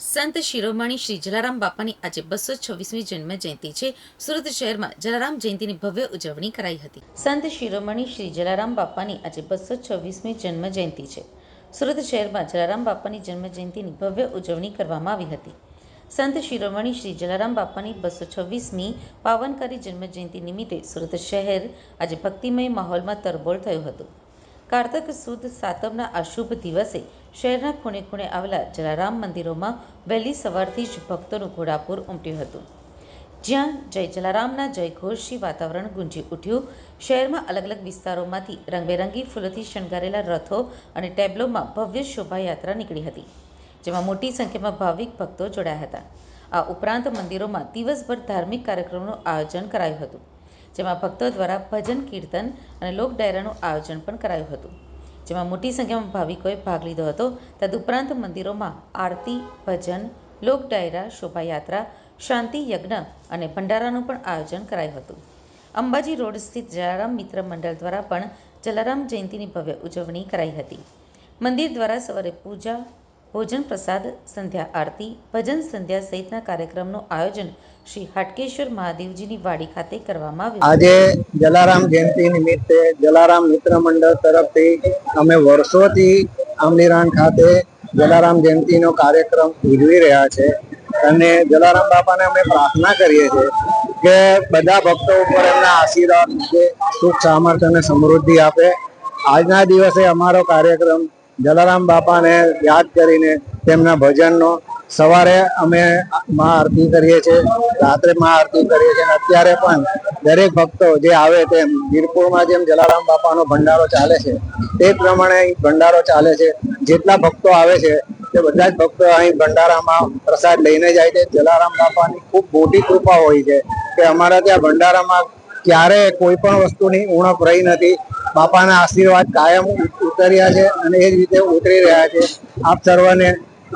સંત શિરોમણી શ્રી જલારામ બાપાની આજે બસો છવ્વીસમી જન્મ જયંતિ છે. સુરત શહેરમાં જલારામ જયંતિની ભવ્ય ઉજવણી કરાઈ હતી. સંત શિરોમણી શ્રી જલારામ બાપાની આજે બસો છવ્વીસમી જન્મ જયંતિ છે. સુરત શહેરમાં જલારામ બાપાની જન્મ જયંતિની ભવ્ય ઉજવણી કરવામાં આવી હતી. સંત શિરોમણી શ્રી જલારામ બાપાની બસો છવ્વીસમી પાવનકારી જન્મ જયંતિ નિમિત્તે સુરત શહેર આજે ભક્તિમય માહોલમાં તરબોળ થયું હતું. કારતક સુદ સાતમના અશુભ દિવસે શહેરના ખૂણે ખૂણે આવેલા જલારામ મંદિરોમાં વહેલી સવારથી જ ભક્તોનું ઘોડાપૂર ઉમટ્યું હતું. જ્યાં જય જલારામના જયઘોષથી વાતાવરણ ગુંજી ઉઠ્યું. શહેરમાં અલગ અલગ વિસ્તારોમાંથી રંગબેરંગી ફૂલોથી શણગારેલા રથો અને ટેબ્લોમાં ભવ્ય શોભાયાત્રા નીકળી હતી, જેમાં મોટી સંખ્યામાં ભાવિક ભક્તો જોડાયા હતા. આ ઉપરાંત મંદિરોમાં દિવસભર ધાર્મિક કાર્યક્રમોનું આયોજન કરાયું હતું. જેમાં ભક્તો દ્વારા ભજન, કીર્તન અને લોક ડાયરાનું આયોજન પણ કરાયું હતું. જેમાં મોટી સંખ્યામાં ભાવિકોએ ભાગ લીધો હતો. તદુપરાંત મંદિરોમાં આરતી, ભજન લોક ડાયરા શોભાયાત્રા, શાંતિ યજ્ઞ અને ભંડારાનું પણ આયોજન કરાયું હતું. અંબાજી રોડ સ્થિત જલારામ મિત્ર મંડળ દ્વારા પણ જલારામ જયંતિની ભવ્ય ઉજવણી કરાઈ હતી. મંદિર દ્વારા સવારે પૂજા ભોજન પ્રસાદ, સંધ્યા આરતી, ભજન સંધ્યા સહિતના કાર્યક્રમનું આયોજન શ્રી હાટકેશ્વર મહાદેવજીની વાડી ખાતે કરવામાં આવ્યું. આજે જલારામ જયંતિ નિમિત્તે જલારામ મિત્ર મંડળ તરફથી અમે વર્ષોથી આમલીરાણ ખાતે જલારામ જયંતિનો કાર્યક્રમ ઉજવી રહ્યા છે. અને જલારામ બાપાને અમે પ્રાર્થના કરીએ છીએ કે બધા ભક્તો ઉપર એમના આશીર્વાદ સુખ, સામર્થ્ય અને સમૃદ્ધિ આપે. આજના દિવસે અમારો કાર્યક્રમ જલારામ બાપાને યાદ કરીને તેમના ભજનનો સવારે અમે મા આરતી કરીએ છીએ, રાત્રે મા આરતી કરીએ છીએ અત્યારે પણ દરેક ભક્તો જે આવે તેમ વીરપુરમાં જેમ જલારામ બાપાનો ભંડારો ચાલે છે, તે પ્રમાણે અહીં ભંડારો ચાલે છે. જેટલા ભક્તો આવે છે, તે બધા જ ભક્તો અહીં ભંડારામાં પ્રસાદ લઈને જાય છે. જલારામ બાપાની ખૂબ મોટી કૃપા હોય છે કે અમારા ત્યાં ભંડારામાં ક્યારે કોઈ પણ વસ્તુની ઉણપ રહી નથી. બાપાના આશીર્વાદ કાયમ ઉતર્યા છે અને એ જ રીતે ઉતરી રહ્યા છે. આપ સર્વને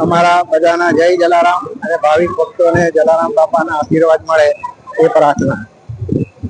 અમારા બધાના જય જલારામ અને ભાવિક ભક્તોને જલારામ બાપાના આશીર્વાદ મળે એ પ્રાર્થના.